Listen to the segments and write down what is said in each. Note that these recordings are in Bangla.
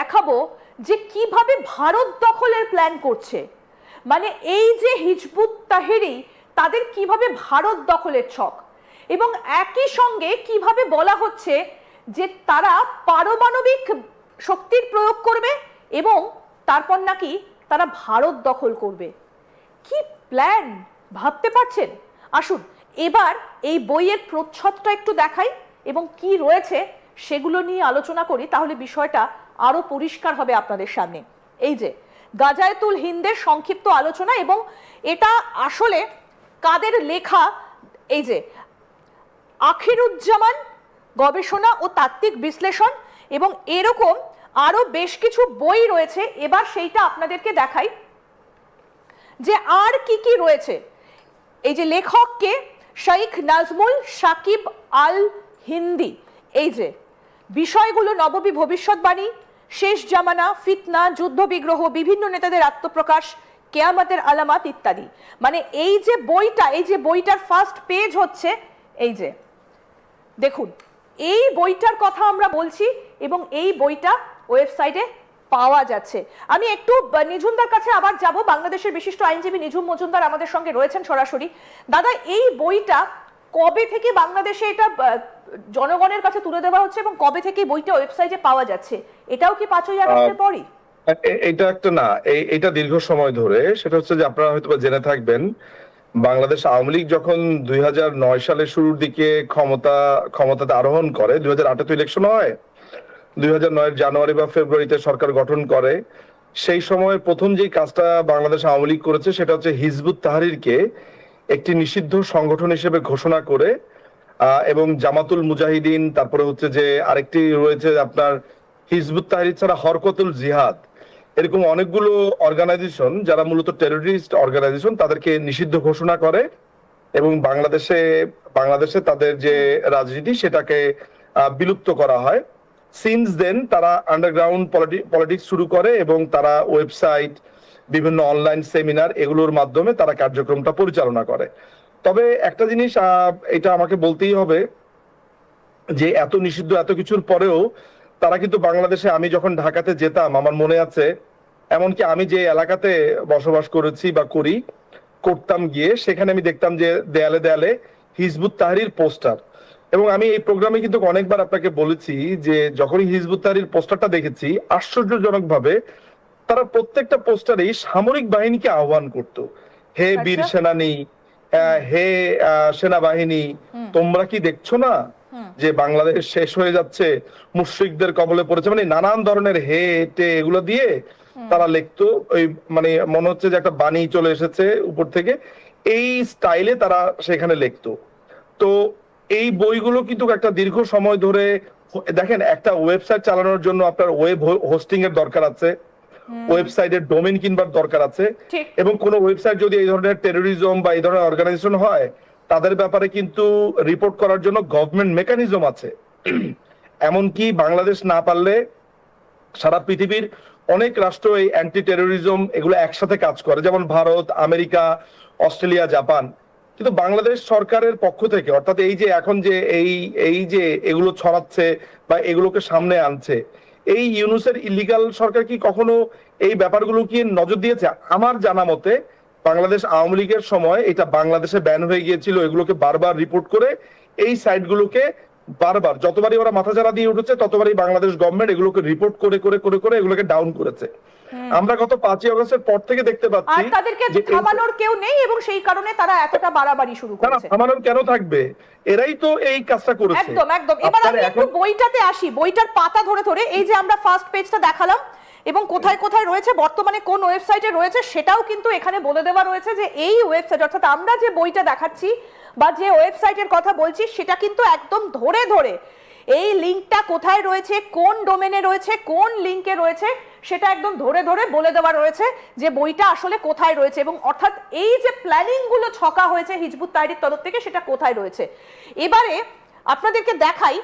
দেখাবো যে কীভাবে ভারত দখলের প্ল্যান করছে। মানে এই যে হিজবুত তাহেরি, তাদের কীভাবে ভারত দখলের ছক? এবং একই সঙ্গে কীভাবে বলা হচ্ছে যে তারা পারমাণবিক শক্তির প্রয়োগ করবে এবং তারপর নাকি তারা ভারত দখল করবে। কি প্ল্যান ভাবতে পারছেন? আসুন, এবার এই বইয়ের প্রচ্ছদটা একটু দেখাই এবং কি রয়েছে সেগুলো নিয়ে আলোচনা করি। তাহলে বিষয়টা আরও পরিষ্কার হবে আপনাদের সামনে। এই যে, গাজায়তুল হিন্দের সংক্ষিপ্ত আলোচনা এবং এটা আসলে কাদের লেখা? এই যে, আখিরুজ্জামান গবেষণা ও তাত্ত্বিক বিশ্লেষণ এবং এরকম আরও বেশ কিছু বই রয়েছে। এবার সেইটা আপনাদেরকে দেখাই। যে আর কি কি রয়েছে? এই যে লেখককে শাইখ নাজমুল সাকিব আল হিন্দি এই যে, বিষয়গুলো নববী ভবিষ্যৎবাণী শেষ জামানা, ফিতনা যুদ্ধ বিগ্রহ বিভিন্ন নেতাদের আত্মপ্রকাশ, কেয়ামতের আলামাত ইত্যাদি। মানে এই যে বইটা, এই যে বইটার ফার্স্ট পেজ হচ্ছে, এই যে, দেখুন, এই বইটার কথা আমরা বলছি এবং এই বইটা ওয়েবসাইটে পাওয়া যাচ্ছে। আমি একটু নিঝুমদার কাছে আবার যাব, বাংলাদেশের বিশিষ্ট আইনজীবী নিঝুম মজুমদার আমাদের সঙ্গে রয়েছেন সরাসরি। দাদা, এই বইটা কবে থেকে বাংলাদেশে এটা জনগণের কাছে তুলে দেওয়া হচ্ছে এবং কবে থেকে বইটা ওয়েবসাইটে পাওয়া যাচ্ছে? এটাও কি পাঁচই আগস্টের পরই? এটা একটা না এটা দীর্ঘ সময় ধরে। সেটা হচ্ছে যে আপনারা হয়তো জেনে থাকবেন বাংলাদেশ আওয়ামী লীগ যখন দুই সালের শুরুর দিকে ক্ষমতা ক্ষমতাতে আরোহণ করে দুই হাজার আটে তো ইলেকশন হয় দুই হাজার নয়ের জানুয়ারি বা ফেব্রুয়ারিতে সরকার গঠন করে সেই সময় প্রথম যে কাজটা বাংলাদেশ আওয়ামী লীগ করেছে সেটা হচ্ছে হিজবুত তাহারিরকে একটি নিষিদ্ধ সংগঠন হিসেবে ঘোষণা করে এবং জামাতুল মুজাহিদিন, তারপরে হচ্ছে যে আরেকটি রয়েছে আপনার হিজবুত তাহরির ছাড়া হরকতুল জিহাদ। এরকম অনেকগুলো অর্গানাইজেশন যারা মূলত টেররিস্ট অর্গানাইজেশন তাদেরকে নিষিদ্ধ ঘোষণা করে এবং বাংলাদেশে বাংলাদেশে তাদের যে রাজনীতি, সেটাকে বিলুপ্ত করা হয়। সিন্স দেন তারা আন্ডারগ্রাউন্ড পলিটিক্স শুরু করে এবং তারা ওয়েবসাইট বিভিন্ন অনলাইন সেমিনার এগুলোর মাধ্যমে তারা কার্যক্রমটা পরিচালনা করে। তবে একটা জিনিস এটা আমাকে বলতেই হবে যে এত নিষিদ্ধ এত কিছুর পরেও তারা কিন্তু বাংলাদেশে আমি যখন ঢাকাতে যেতাম, আমার মনে আছে, এমনকি আমি যে এলাকাতে বসবাস করেছি বা করি, করতাম গিয়ে, সেখানে আমি দেখতাম যে দেয়ালে দেয়ালে হিজবুত তাহরির পোস্টার। এবং আমি এই প্রোগ্রামে কিন্তু অনেকবার আপনাকে বলেছি যে যখনই হিজবুত তাহরির পোস্টারটা দেখেছি আশ্চর্যজনক ভাবে তারা প্রত্যেকটা পোস্টারেই সামরিক বাহিনীকে আহ্বান করত। হে বীর আচ্ছা। সেনানী আহ, হে সেনাবাহিনী তোমরা কি দেখছ না যে বাংলাদেশ শেষ হয়ে যাচ্ছে মুশ্রিকদের কবলে পড়েছে? মানে নানান ধরনের হে টে এগুলো দিয়ে তারা লিখতো ওই মানে মনে হচ্ছে যে একটা বাণী চলে এসেছে উপর থেকে। এই স্টাইলে তারা সেখানে লিখতো তো এই বইগুলো কিন্তু একটা দীর্ঘ সময় ধরে দেখেন একটা ওয়েবসাইট চালানোর জন্য আপনার ওয়েব হোস্টিং এর দরকার আছে। ওয়েবসাইটের ডোমেন কিনবার দরকার আছে। এবং কোন ওয়েবসাইট যদি এই ধরনের টেরোরিজম বা এই ধরনের অর্গানাইজেশন হয় তাদের ব্যাপারে কিন্তু রিপোর্ট করার জন্য গভর্নমেন্ট মেকানিজম আছে। এমনকি বাংলাদেশ না পারলে সারা পৃথিবীর অনেক রাষ্ট্র এই অ্যান্টি টেরোরিজম এগুলো একসাথে কাজ করে। যেমন ভারত আমেরিকা অস্ট্রেলিয়া জাপান। কিন্তু বাংলাদেশ সরকারের পক্ষ থেকে অর্থাৎ এই যে এখন যে এই এই যে এগুলো ছড়াচ্ছে বা এগুলোকে সামনে আনছে এই ইউনুসের ইলিগাল সরকার কি কখনো এই ব্যাপারগুলো কি নজর দিয়েছে? আমার জানা মতে বাংলাদেশ আওয়ামী লীগের সময় এটা বাংলাদেশে ব্যান হয়ে গিয়েছিল। এগুলোকে বারবার রিপোর্ট করে এই সাইটগুলোকে বারবার যতবারই ওরা মাথাচাড়া দিয়ে উঠেছে ততবারই বাংলাদেশ গভর্নমেন্ট এগুলোকে রিপোর্ট করে করে করে করে এগুলোকে ডাউন করেছে। আমরা গত পাঁচই আগস্টের পর থেকে দেখতে পাচ্ছি আর তাদেরকে থামানোর কেউ নেই এবং সেই কারণে তারা এতটা বাড়াবাড়ি শুরু করেছে। থামানোর কেন থাকবে? এরাই তো এই কাজটা করেছে। একদম একদম। এবার আমি একটু বইটাতে আসি। বইটার পাতা ধরে ধরে এই যে আমরা ফার্স্ট পেজটা দেখালাম এবং কোথায় কোথায় রয়েছে বর্তমানে কোন ওয়েবসাইটে রয়েছে সেটাও কিন্তু এখানে বলে দেওয়া রয়েছে যে এই ওয়েবসাইট অর্থাৎ আমরা যে বইটা দেখাচ্ছি বা যে ওয়েবসাইটের কথা বলছি, সেটা কিন্তু একদম ধরে ধরে। এই লিংকটা কোথায় রয়েছে, কোন ডোমেনে রয়েছে, কোন লিংকে রয়েছে, সেটা একদম ধরে ধরে বলে দেওয়া রয়েছে যে বইটা আসলে কোথায় রয়েছে এবং অর্থাৎ এই যে প্ল্যানিংগুলো ছকা হয়েছে হিজবুত তাহরির তরফ থেকে, সেটা কোথায় রয়েছে। এবারে আপনাদেরকে দেখাই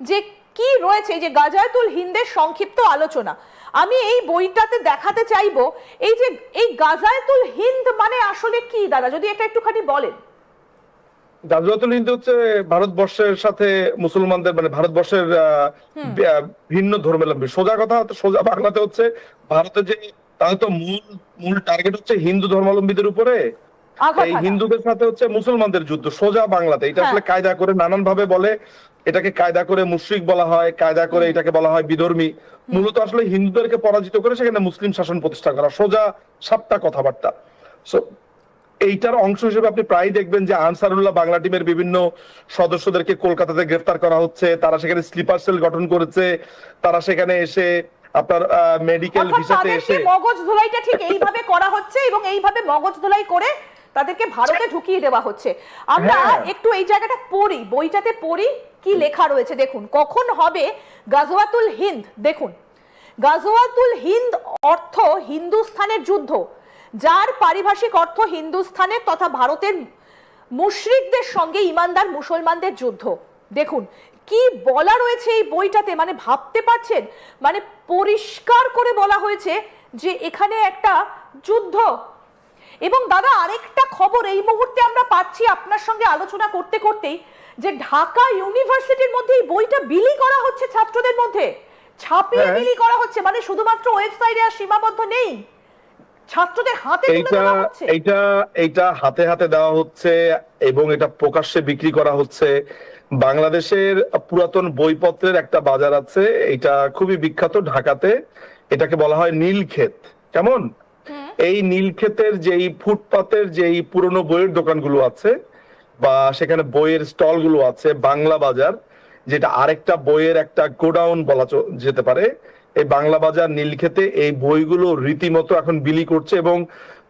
যে কি রয়েছে যে গাজায়তুল হিন্দের সংক্ষিপ্ত আলোচনা। আমি এই বইটাতে দেখাতে চাইব, এই যে, এই গাজায়তুল হিন্দ মানে আসলে কি দাদা? যদি এটা একটুখানি বলেন। গাজওয়াতুল হিন্দ হচ্ছে ভারতবর্ষের সাথে মুসলমানদের মানে ভারতবর্ষের ভিন্ন ধর্মের সোজা কথা সোজা বাংলাতে হচ্ছে ভারতে যে তাহলে তো মূল মূল টার্গেট হচ্ছে হিন্দু ধর্মাবলম্বীদের উপরে এই হিন্দুদের সাথে হচ্ছে মুসলমানদের যুদ্ধ সোজা বাংলাতে। এটা হ্যাঁ। আসলে কায়দা করে নানান ভাবে বলে এটাকে কায়দা করে মুশরিক বলা হয় কায়দা করে এটাকে বলা হয় বিধর্মী। মূলত আসলে হিন্দুদেরকে পরাজিত করে সেখানে মুসলিম শাসন প্রতিষ্ঠা করা সোজা সাপটা কথাবার্তা। সো এইটার অংশ হিসেবে আপনি প্রায় দেখবেন যে আনসারুল্লাহ বাংলা টিমের বিভিন্ন সদস্যদেরকে কলকাতাতে গ্রেফতার করা হচ্ছে। তারা সেখানে স্লিপার সেল গঠন করেছে। তারা সেখানে এসে আপনার মেডিকেল ভিসাতে এসে মগজ ধোলাইটা ঠিক এইভাবে করা হচ্ছে এবং এইভাবে মগজ ধোলাই করে তাদেরকে ভারতে ঢুকিয়ে দেওয়া হচ্ছে। আমরা হ্যাঁ। একটু এই জায়গাটা পড়ি বইটাতে পড়ি কি লেখা রয়েছে দেখুন। কখন হবে গাজওয়াতুল হিন্দ? দেখুন। গাজওয়াতুল হিন্দ অর্থ হিন্দুস্থানের যুদ্ধ। যার পারিভাষিক অর্থ হিন্দুস্থানের তথা ভারতের মুশরিকদের সঙ্গে ইমানদার মুসলমানদের যুদ্ধ। দেখুন কি বলা রয়েছে এই বইটাতে? মানে ভাবতে পারছেন? মানে পরিষ্কার করে বলা হয়েছে যে এখানে একটা যুদ্ধ। এবং দাদা আরেকটা খবর এই মুহূর্তে আমরা পাচ্ছি আপনার সঙ্গে আলোচনা করতে করতেই যে ঢাকা ইউনিভার্সিটির মধ্যে এই বইটা বিলি করা হচ্ছে ছাত্রদের মধ্যে। ছাপিয়ে হ্যাঁ। বিলি করা হচ্ছে। মানে শুধুমাত্র ওয়েবসাইটে আর সীমাবদ্ধ নেই। ছাত্রদের হাতে তুলে এইটা দেওয়া এইটা এইটা হাতে হাতে দেওয়া হচ্ছে এবং এটা প্রকাশ্যে বিক্রি করা হচ্ছে। বাংলাদেশের পুরাতন বইপত্রের একটা বাজার আছে এটা খুবই বিখ্যাত ঢাকাতে। এটাকে বলা হয় নীলক্ষেত। কেমন? এই নীলক্ষেতের যেই ফুটপাতের যেই পুরনো বইয়ের দোকানগুলো আছে বা সেখানে বইয়ের স্টলগুলো আছে বাংলা বাজার যেটা আরেকটা বইয়ের একটা গোডাউন বলা যেতে পারে এই বাংলা বাজার নীলক্ষেতে এই বইগুলো রীতিমতো এখন বিলি করছে এবং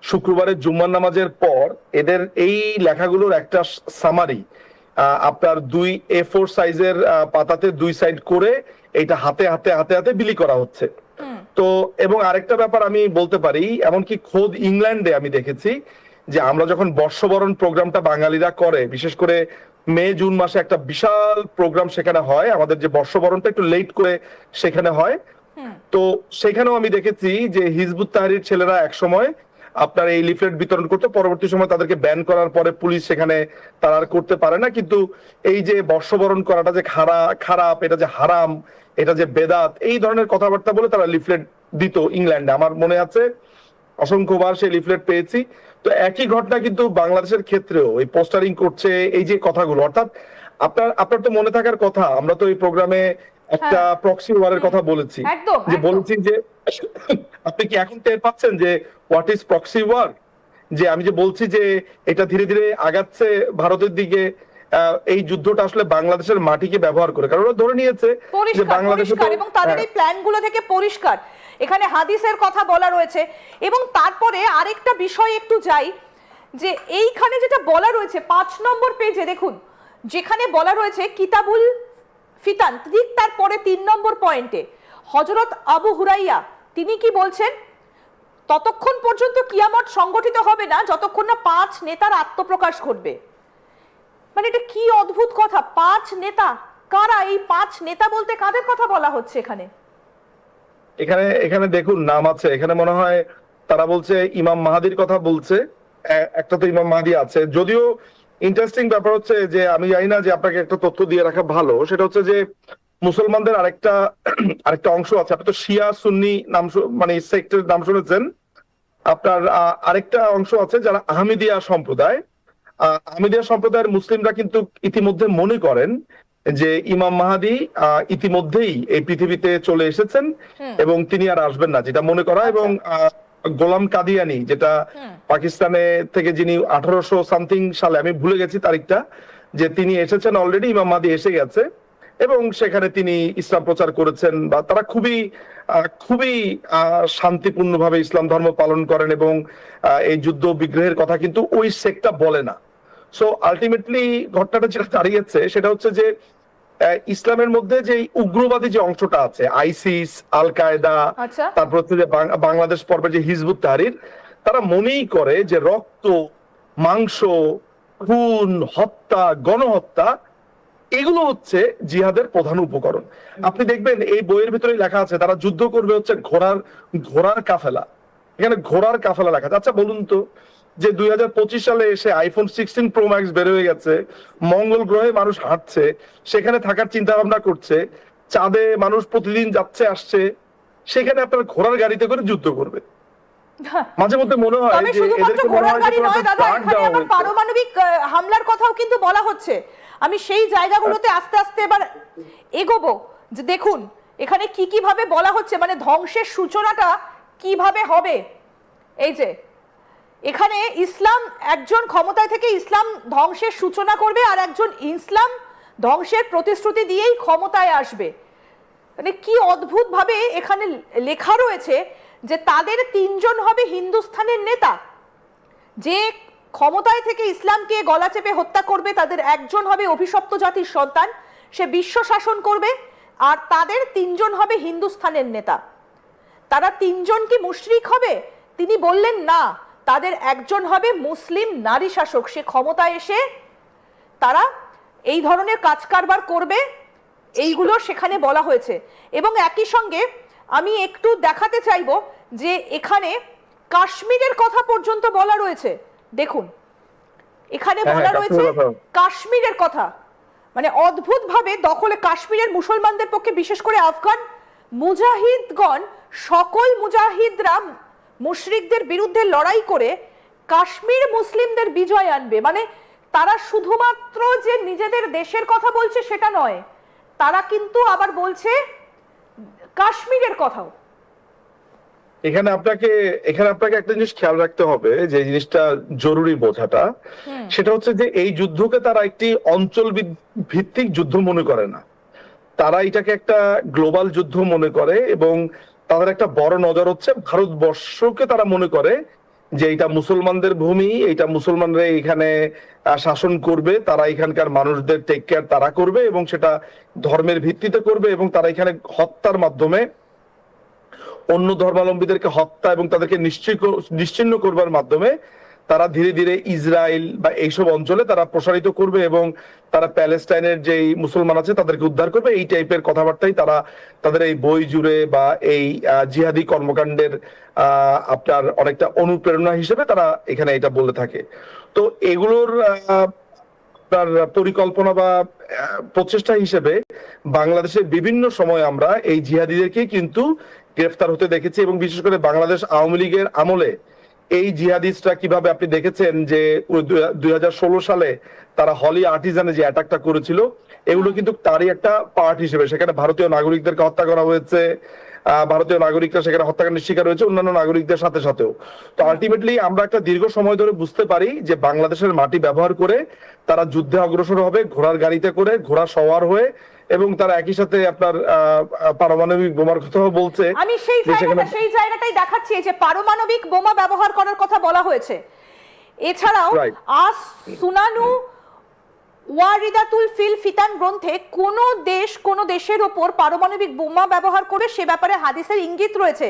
শুক্রবারের জুম্মার নামাজের পর এদের এই লেখাগুলোর একটা সামারি আপনার দুই এ ফোর সাইজের পাতাতে দুই সাইড করে এইটা হাতে হাতে হাতে হাতে বিলি করা হচ্ছে। তো এবং আরেকটা ব্যাপার আমি বলতে পারি এমনকি খোদ ইংল্যান্ডে আমি দেখেছি যে আমরা যখন বর্ষবরণ প্রোগ্রামটা বাঙালিরা করে বিশেষ করে মে জুন মাসে একটা বিশাল প্রোগ্রাম সেখানে হয় আমাদের যে বর্ষবরণটা একটু লেট করে সেখানে হয় তো সেখানেও আমি দেখেছি যে হিজবুত তাহরির ছেলেরা এক সময় আপনার এই লিফলেট বিতরণ করতে, পরবর্তী সময় তাদেরকে ব্যান করার পরে পুলিশ সেখানে তারা করতে পারে না। কিন্তু এই যে বর্ষবরণ করাটা যে খারাপ খারাপ, এটা যে হারাম, এটা যে বেদাত, এই ধরনের কথাবার্তা বলে তারা লিফলেট দিত ইংল্যান্ডে। আমার মনে আছে, অসংখ্যবার সেই লিফলেট পেয়েছি। তো একই ঘটনা কিন্তু বাংলাদেশের ক্ষেত্রেও, এই পোস্টারিং করছে, এই যে কথাগুলো, অর্থাৎ আপনার আপনার তো মনে থাকার কথা, আমরা তো এই প্রোগ্রামে একটা প্রক্সি ওয়ারের কথা বলেছি। যে। বলেছি যে আপনি কি এখন টের পাচ্ছেন যে হোয়াট ইজ প্রক্সি ওয়ার যে আমি যে বলছি যে এটা ধীরে ধীরে আগাচ্ছে ভারতের দিকে এই যুদ্ধটা আসলে বাংলাদেশের মাটিকে ব্যবহার করে। কারণ ওরা ধরে নিয়েছে যে বাংলাদেশে এবং তাদের হ্যাঁ। এই প্ল্যানগুলো থেকে পরিষ্কার। এখানে হাদিসের কথা বলা রয়েছে এবং তারপরে আরেকটা বিষয় একটু যাই যে এইখানে যেটা বলা রয়েছে পাঁচ নম্বর পেজে দেখুন যেখানে বলা রয়েছে কিতাবুল ফিতান, ঠিক তারপরে তিন নম্বর পয়েন্টে হজরত আবু হুরাইয়া তিনি কি বলছেন? ততক্ষণ পর্যন্ত কিয়ামত সংগঠিত হবে না, যতক্ষণ না পাঁচ নেতার আত্মপ্রকাশ ঘটবে। মানে এটা কি অদ্ভুত কথা? পাঁচ নেতা? কারা এই পাঁচ নেতা বলতে কাদের কথা বলা হচ্ছে এখানে? এখানে এখানে দেখুন, নাম আছে। এখানে মনে হয় তারা বলছে, ইমাম মাহাদির কথা বলছে। একটা তো ইমাম মাহাদি আছে। যদিও ইন্টারেস্টিং ব্যাপার হচ্ছে যে আমি জানি না যে আপনাকে একটা তথ্য দিয়ে রাখা ভালো। সেটা হচ্ছে যে মুসলমানদের আরেকটা আরেকটা অংশ আছে। আপনি তো শিয়া সুন্নি নাম মানে সেক্টর নাম শুনেছেন। আপনার আরেকটা অংশ আছে যারা আহমেদিয়া সম্প্রদায়। আহমেদিয়া সম্প্রদায়ের মুসলিমরা কিন্তু ইতিমধ্যে মনে করেন যে ইমাম মাহাদি আহ, ইতিমধ্যেই এই পৃথিবীতে চলে এসেছেন এবং তিনি আর আসবেন না যেটা মনে করা এবং আহ, গোলাম কাদিয়ানি যেটা পাকিস্তানে থেকে যিনি আঠারোশো সামথিং সালে আমি ভুলে গেছি তারিখটা যে তিনি এসেছেন অলরেডি ইমাম মাহাদি এসে গেছে এবং সেখানে তিনি ইসলাম প্রচার করেছেন বা তারা খুবই আহ, খুবই আহ, শান্তিপূর্ণভাবে ইসলাম ধর্ম পালন করেন এবং এই যুদ্ধ বিগ্রহের কথা কিন্তু ওই সেক্টটা বলে না। সো আলটিমেটলি ঘটনাটা যেটা দাঁড়িয়েছে সেটা হচ্ছে যে ইসলামের মধ্যে যে উগ্রবাদী যে অংশটা আছে আইসিস আল কায়দা আচ্ছা। তারপর হচ্ছে যে বাংলাদেশ পর্বে যে হিজবুত তাহরির তারা মনেই করে যে রক্ত মাংস খুন হত্যা গণহত্যা এগুলো হচ্ছে জিহাদের প্রধান উপকরণ। আপনি দেখবেন এই বইয়ের ভিতরে লেখা আছে তারা যুদ্ধ করবে হচ্ছে ঘোড়ার ঘোড়ার কাফেলা। এখানে ঘোড়ার কাফেলা লেখা আচ্ছা বলুন তো। যে দুই সালে এসে আইফোন সিক্সটিন প্রো ম্যাক্স বের হয়ে গেছে মঙ্গল গ্রহে মানুষ হাঁটছে সেখানে থাকার চিন্তা ভাবনা করছে চাঁদে মানুষ প্রতিদিন যাচ্ছে আসছে সেখানে আপনার ঘোড়ার গাড়িতে করে যুদ্ধ করবে। মাঝে মধ্যে মনে হয় যে এদেরকে মনে হয়। পারমাণবিক হামলার কথাও কিন্তু বলা হচ্ছে। আমি সেই জায়গাগুলোতে আস্তে আস্তে এবার এগোবো। যে দেখুন এখানে কি কি ভাবে বলা হচ্ছে মানে ধ্বংসের সূচনাটা কীভাবে হবে? এই যে এখানে ইসলাম, একজন ক্ষমতায় থেকে ইসলাম ধ্বংসের সূচনা করবে আর একজন ইসলাম ধ্বংসের প্রতিশ্রুতি দিয়েই ক্ষমতায় আসবে। মানে কি অদ্ভুত ভাবে এখানে লেখা রয়েছে যে তাদের তিনজন হবে হিন্দুস্থানের নেতা। যে ক্ষমতায় থেকে ইসলামকে গলা চেপে হত্যা করবে, তাদের একজন হবে অভিশপ্ত জাতির সন্তান, সে বিশ্ব শাসন করবে, আর তাদের তিনজন হবে হিন্দুস্থানের নেতা। তারা তিনজন কি মুশরিক হবে? তিনি বললেন না। তাদের একজন হবে মুসলিম নারী শাসক। সে ক্ষমতায় এসে তারা এই ধরনের কাজ কারবার করবে এইগুলো সেখানে বলা হয়েছে। এবং একই সঙ্গে আমি একটু দেখাতে চাইব যে এখানে কাশ্মীরের কথা পর্যন্ত বলা রয়েছে। দেখুন এখানে হ্যাঁ, বলা হ্যাঁ, রয়েছে কাশ্মীরের কথা। কাশ্মীরের কথা। মানে অদ্ভুত ভাবে দখলে কাশ্মীরের মুসলমানদের পক্ষে বিশেষ করে আফগান মুজাহিদগণ সকল মুজাহিদরা মুশরিকদের বিরুদ্ধে লড়াই করে কাশ্মীর মুসলিমদের বিজয় আনবে। মানে তারা শুধুমাত্র যে নিজেদের দেশের কথা বলছে সেটা নয় তারা কিন্তু আবার বলছে কাশ্মীরের কথাও। এখানে আপনাকে এখানে আপনাকে একটা জিনিস খেয়াল রাখতে হবে যে জিনিসটা জরুরি বোঝাটা। সেটা হচ্ছে যে এই যুদ্ধকে তারা একটি অঞ্চল ভিত্তিক যুদ্ধ মনে করে না। তারা এটাকে একটা গ্লোবাল যুদ্ধ মনে করে এবং তাদের একটা বড় নজর হচ্ছে ভারতবর্ষকে তারা মনে করে যে এটা মুসলমানদের ভূমি এটা মুসলমানরা এখানে শাসন করবে, তারা এখানকার মানুষদের টেক কেয়ার তারা করবে এবং সেটা ধর্মের ভিত্তিতে করবে এবং তারা এখানে হত্যার মাধ্যমে অন্য ধর্মাবলম্বীদেরকে হত্যা এবং তাদেরকে নিশ্চিন্ন করবার মাধ্যমে তারা ধীরে ধীরে ইসরায়েল বা এইসব অঞ্চলে তারা প্রসারিত করবে এবং তারা প্যালেস্টাইনের যে মুসলমান আছে তাদেরকে উদ্ধার করবে, এই টাইপের কথাবার্তাই তারা তাদের এই বই জুড়ে বা এই জিহাদি কর্মকাণ্ডের আপনার অনেকটা অনুপ্রেরণা হিসেবে তারা এখানে এটা বলে থাকে। তো এগুলোর আপনার পরিকল্পনা বা প্রচেষ্টা হিসেবে বাংলাদেশের বিভিন্ন সময় আমরা এই জিহাদিদেরকে কিন্তু গ্রেফতার হতে দেখেছি এবং বিশেষ করে বাংলাদেশ আওয়ামী লীগের আমলে এই জিহাদিস্টরা কীভাবে আপনি দেখেছেন যে দুই হাজার ষোলো সালে তারা হলি আর্টিজানে যে অ্যাটাকটা করেছিল, এগুলো কিন্তু তারই একটা পার্ট হিসেবে। সেখানে ভারতীয় নাগরিকদেরকে হত্যা করা হয়েছে ভারতীয় নাগরিকরা সেখানে হত্যাকাণ্ডের শিকার হয়েছে, অন্যান্য নাগরিকদের সাথে সাথেও। তো আলটিমেটলি আমরা একটা দীর্ঘ সময় ধরে বুঝতে পারি যে বাংলাদেশের মাটি ব্যবহার করে তারা যুদ্ধে অগ্রসর হবে, ঘোড়ার গাড়িতে করে, ঘোড়া সওয়ার হয়ে এবং তারা একই সাথে আপনার পারমাণবিক বোমার কথাও বলছে। আমি সেই জায়গাটা সেই জায়গাটাই দেখাচ্ছি যে পারমাণবিক বোমা ব্যবহার করার কথা বলা হয়েছে। এছাড়াও. আস সুনানু ওয়ারিদাতুল ফিল ফিতান গ্রন্থে কোন দেশ কোন দেশের ওপর পারমাণবিক বোমা ব্যবহার করে সে ব্যাপারে হাদিসের ইঙ্গিত রয়েছে।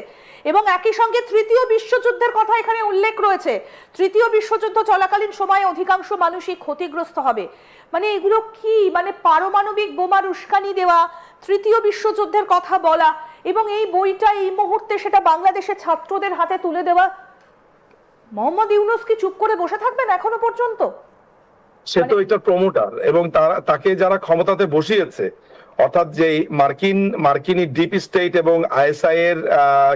এবং একই সঙ্গে তৃতীয় বিশ্বযুদ্ধের কথা এখানে উল্লেখ রয়েছে। তৃতীয় বিশ্বযুদ্ধ চলাকালীন সময়ে অধিকাংশ মানুষই ক্ষতিগ্রস্ত হবে। মানে এগুলো কি? মানে পারমাণবিক বোমার উস্কানি দেওয়া তৃতীয় বিশ্বযুদ্ধের কথা বলা এবং এই বইটা এই মুহূর্তে সেটা বাংলাদেশের ছাত্রদের হাতে তুলে দেওয়া। মোহাম্মদ ইউনুস কি চুপ করে বসে থাকবেন এখনও পর্যন্ত? সে তো এটা প্রমোটার এবং তারা তাকে যারা ক্ষমতাতে বসিয়েছে অর্থাৎ যে মার্কিন মার্কিনী ডিপ স্টেট এবং আইএসআই এর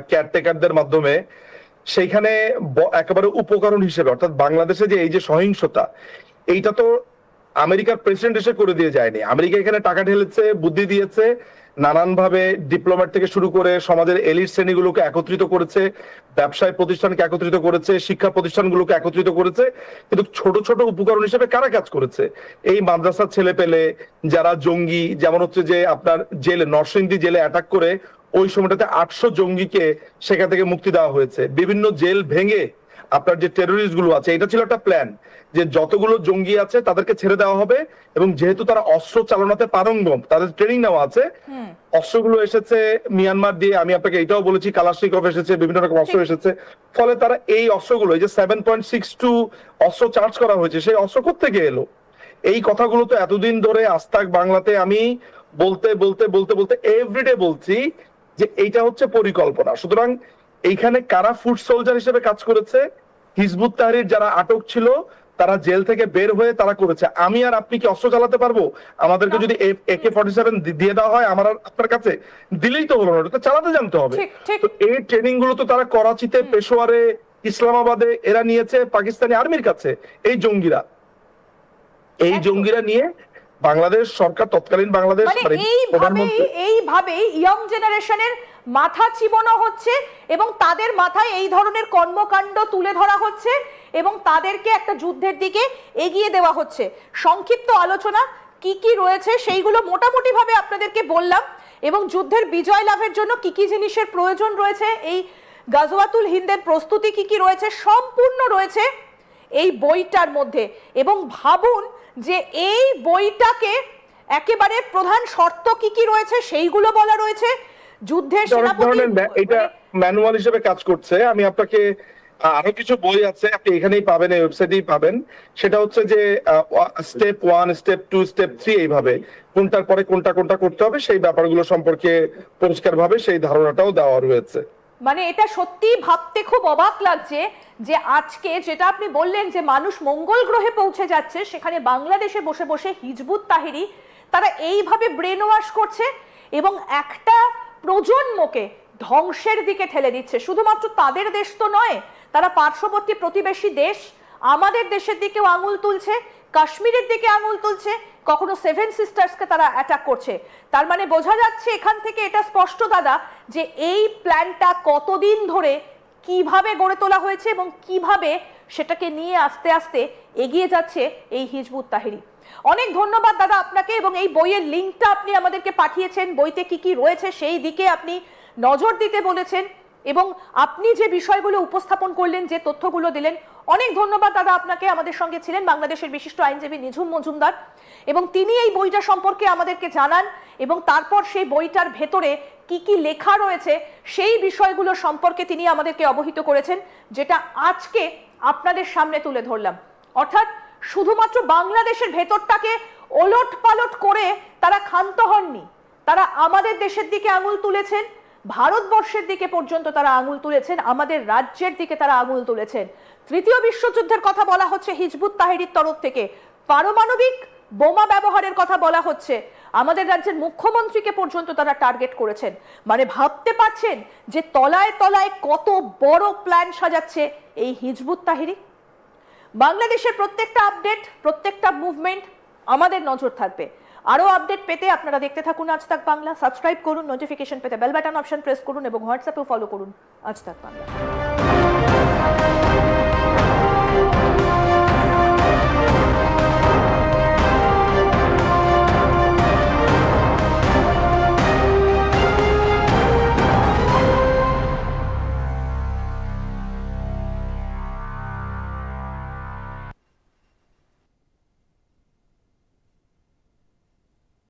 কেয়ারটেকারদের মাধ্যমে সেইখানে একেবারে উপকরণ হিসেবে অর্থাৎ বাংলাদেশে যে এই যে সহিংসতা এইটা তো আমেরিকার প্রেসিডেন্ট এসে করে দিয়ে যায়নি। আমেরিকা এখানে টাকা ঢেলেছে, বুদ্ধি দিয়েছে নানান ভাবে ডিপ্লোম্যাট থেকে শুরু করে সমাজের এলিট শ্রেণীগুলোকে একত্রিত করেছে, ব্যবসায় প্রতিষ্ঠানকে একত্রিত করেছে, শিক্ষা প্রতিষ্ঠানগুলোকে একত্রিত করেছে, কিন্তু ছোট ছোট উপকরণ হিসেবে কারা কাজ করেছে? এই মাদ্রাসার ছেলে পেলে যারা জঙ্গি, যেমন হচ্ছে যে আপনার জেলে, নরসিংদী জেলে অ্যাটাক করে, ওই সময়টাতে আটশো জঙ্গিকে সেখান থেকে মুক্তি দেওয়া হয়েছে। বিভিন্ন জেল ভেঙে আপনার যে টেরোরিস্টগুলো আছে এটা ছিল একটা প্ল্যান যে যতগুলো জঙ্গি আছে তাদেরকে ছেড়ে দেওয়া হবে এবং যেহেতু তারা অস্ত্র চালনাতে পারঙ্গম তাদের ট্রেনিং নেওয়া আছে অস্ত্রগুলো এসেছে মিয়ানমার দিয়ে আমি আপনাকে এটাও বলেছি কালাশনিকভ এসেছে বিভিন্ন রকম অস্ত্র এসেছে ফলে তারা এই অস্ত্রগুলো এই যে সেভেন পয়েন্ট সিক্স টু অস্ত্র চার্জ করা হয়েছে সেই অস্ত্র থেকে এলো? এই কথাগুলো তো এতদিন ধরে আস্তাক বাংলাতে আমি বলতে বলতে বলতে বলতে এভরিডে বলছি যে এইটা হচ্ছে পরিকল্পনা। সুতরাং এইখানে কারা ফুড সোলজার হিসেবে কাজ করেছে? হিজবুত তাহরির যারা আটক ছিল তারা জেল থেকে বের হয়ে তারা করেছে। আমি আর আপনি কি অস্ত্র চালাতে পারব? আমাদেরকে যদি একে ফর্টি সেভেন দিয়ে দেওয়া হয় আমার আপনার কাছে দিলেই তো হলো না ওটা চালাতে জানতে হবে। তো এই ট্রেনিংগুলো তো তারা করাচিতে পেশোয়ারে ইসলামাবাদে এরা নিয়েছে পাকিস্তানি আর্মির কাছে এই জঙ্গিরা। এই জঙ্গিরা নিয়ে বাংলাদেশ সরকার তৎকালীন বাংলাদেশ প্রধানমন্ত্রী এইভাবেই ইয়ং জেনারেশনের মাথা চিবানো হচ্ছে এবং তাদের মাথায় এই ধরনের কর্মকাণ্ড তুলে ধরা হচ্ছে এবং তাদেরকে একটা যুদ্ধের দিকে এগিয়ে দেওয়া হচ্ছে। সংক্ষিপ্ত আলোচনা, কি কি রয়েছে সেইগুলো মোটামুটি ভাবে আপনাদেরকে বললাম এবং যুদ্ধের বিজয় লাভের জন্য কি কি জিনিসের প্রয়োজন রয়েছে, এই গাজওয়াতুল হিন্দের প্রস্তুতি কি কি রয়েছে সম্পূর্ণ রয়েছে এই বইটার মধ্যে এবং ভাবুন যে এই বইটাকে একেবারে প্রধান শর্ত কি কি রয়েছে সেইগুলো বলা রয়েছে। যুদ্ধের সেনাপতি এটা মানে ম্যানুয়াল হিসেবে কাজ করছে। আমি আপনাকে আরও কিছু বই আছে আপনি এখানেই পাবেন এই ওয়েবসাইটেই পাবেন। সেটা হচ্ছে যে step one step two step three এইভাবে। কোনটার পরে কোনটা কোনটা করতে হবে সেই ব্যাপারগুলো সম্পর্কে পরিষ্কার ভাবে সেই ধারণাটাও দেওয়া রয়েছে। মানে এটা সত্যি ভাবতে খুব অবাক লাগছে যে আজকে যেটা আপনি বললেন যে মানুষ মঙ্গল গ্রহে পৌঁছে যাচ্ছে সেখানে বাংলাদেশে বসে বসে হিজবুত তাহিরি তারা এইভাবে ব্রেন ওয়াশ করছে এবং একটা প্রজন্মকে ধ্বংসের দিকে ঠেলে দিচ্ছে। শুধুমাত্র তাদের দেশ তো নয়, তারা পার্শ্ববর্তী প্রতিবেশী দেশ, আমাদের দেশের দিকেও আঙুল তুলছে, কাশ্মীরের দিকে আঙুল তুলছে, কখনো সেভেন সিস্টার্সকে তারা অ্যাটাক করছে। তার মানে বোঝা যাচ্ছে এখান থেকে এটা স্পষ্ট, দাদা, যে এই প্ল্যানটা কতদিন ধরে কীভাবে গড়ে তোলা হয়েছে এবং কীভাবে সেটাকে নিয়ে আস্তে আস্তে এগিয়ে যাচ্ছে এই হিজবুত তাহিরি। অনেক ধন্যবাদ দাদা আপনাকে এবং এই বইয়ের লিঙ্কটা আপনি আমাদেরকে পাঠিয়েছেন। বইতে কি কি রয়েছে সেই দিকে আপনি নজর দিতে বলেছেন এবং আপনি যে বিষয়গুলো উপস্থাপন করলেন, যে তথ্যগুলো দিলেন, অনেক ধন্যবাদ দাদা আপনাকে। আমাদের সঙ্গে ছিলেন বাংলাদেশের বিশিষ্ট আইনজীবী নিঝুম মজুমদার এবং তিনি এই বইটা সম্পর্কে আমাদেরকে জানান এবং তারপর সেই বইটার ভেতরে কি কি লেখা রয়েছে সেই বিষয়গুলো সম্পর্কে তিনি আমাদেরকে অবহিত করেছেন, যেটা আজকে আপনাদের সামনে তুলে ধরলাম। অর্থাৎ শুধুমাত্র বাংলাদেশের ভেতরটাকে ওলট পালট করে তারা ক্ষান্ত হননি। তারা আমাদের দেশের দিকে আঙুল তুলেছেন, ভারতবর্ষের দিকে পর্যন্ত তারা আঙুল তুলেছেন, আমাদের রাজ্যের দিকে তারা আঙুল তুলেছেন। তৃতীয় বিশ্বযুদ্ধের কথা বলা হচ্ছে হিজবুত তাহিরির তরফ থেকে। পারমাণবিক বোমা ব্যবহারের কথা বলা হচ্ছে। আমাদের রাজ্যের মুখ্যমন্ত্রীকে পর্যন্ত তারা টার্গেট করেছেন। মানে ভাবতে পারছেন যে তলায় তলায় কত বড় প্ল্যান সাজাচ্ছে এই হিজবুত তাহিরি? বাংলাদেশের প্রত্যেকটা আপডেট প্রত্যেকটা মুভমেন্ট আমাদের নজর থাকবে। আরও আপডেট পেতে আপনারা দেখতে থাকুন আজ তাক বাংলা। সাবস্ক্রাইব করুন নোটিফিকেশন পেতে বেল বাটন অপশন প্রেস করুন এবং হোয়াটসঅ্যাপেও ফলো করুন আজ তাক বাংলা।